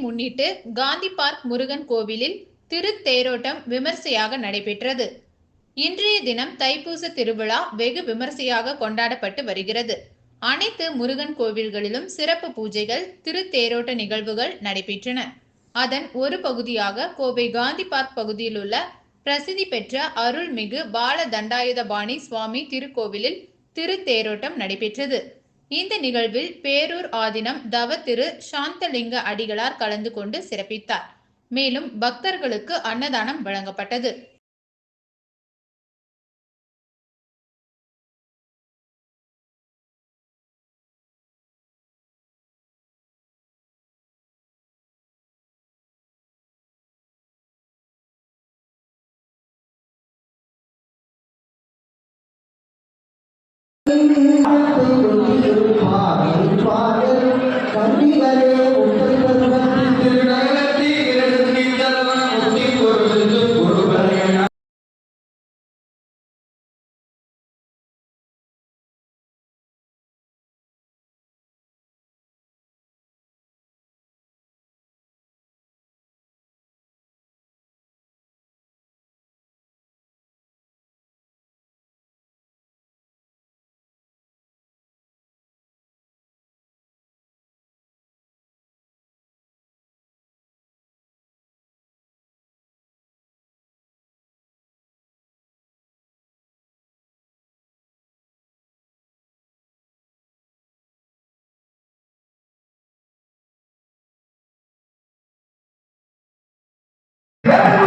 முன்னிட்டு காந்தி பார்க் முருகன் கோவிலில் திருத்தேரோட்டம் விமர்சையாக நடைபெற்றது. இன்றைய தினம் தைப்பூச திருவிழா வெகு விமர்சையாக கொண்டாடப்பட்டு வருகிறது. அனைத்து முருகன் கோவில்களிலும் சிறப்பு பூஜைகள் திருத்தேரோட்ட நிகழ்வுகள் நடைபெற்றன. அதன் ஒரு பகுதியாக கோவை காந்தி பார்க் பகுதியில் உள்ள பிரசித்தி பெற்ற அருள்மிகு பால தண்டாயுதபாணி சுவாமி திருக்கோவிலில் திருத்தேரோட்டம் நடைபெற்றது. இந்த நிகழ்வில் பேரூர் ஆதினம் தவ திரு சாந்தலிங்க அடிகளார் கலந்து கொண்டு சிறப்பித்தார். மேலும் பக்தர்களுக்கு அன்னதானம் வழங்கப்பட்டது. Thank you. Yeah.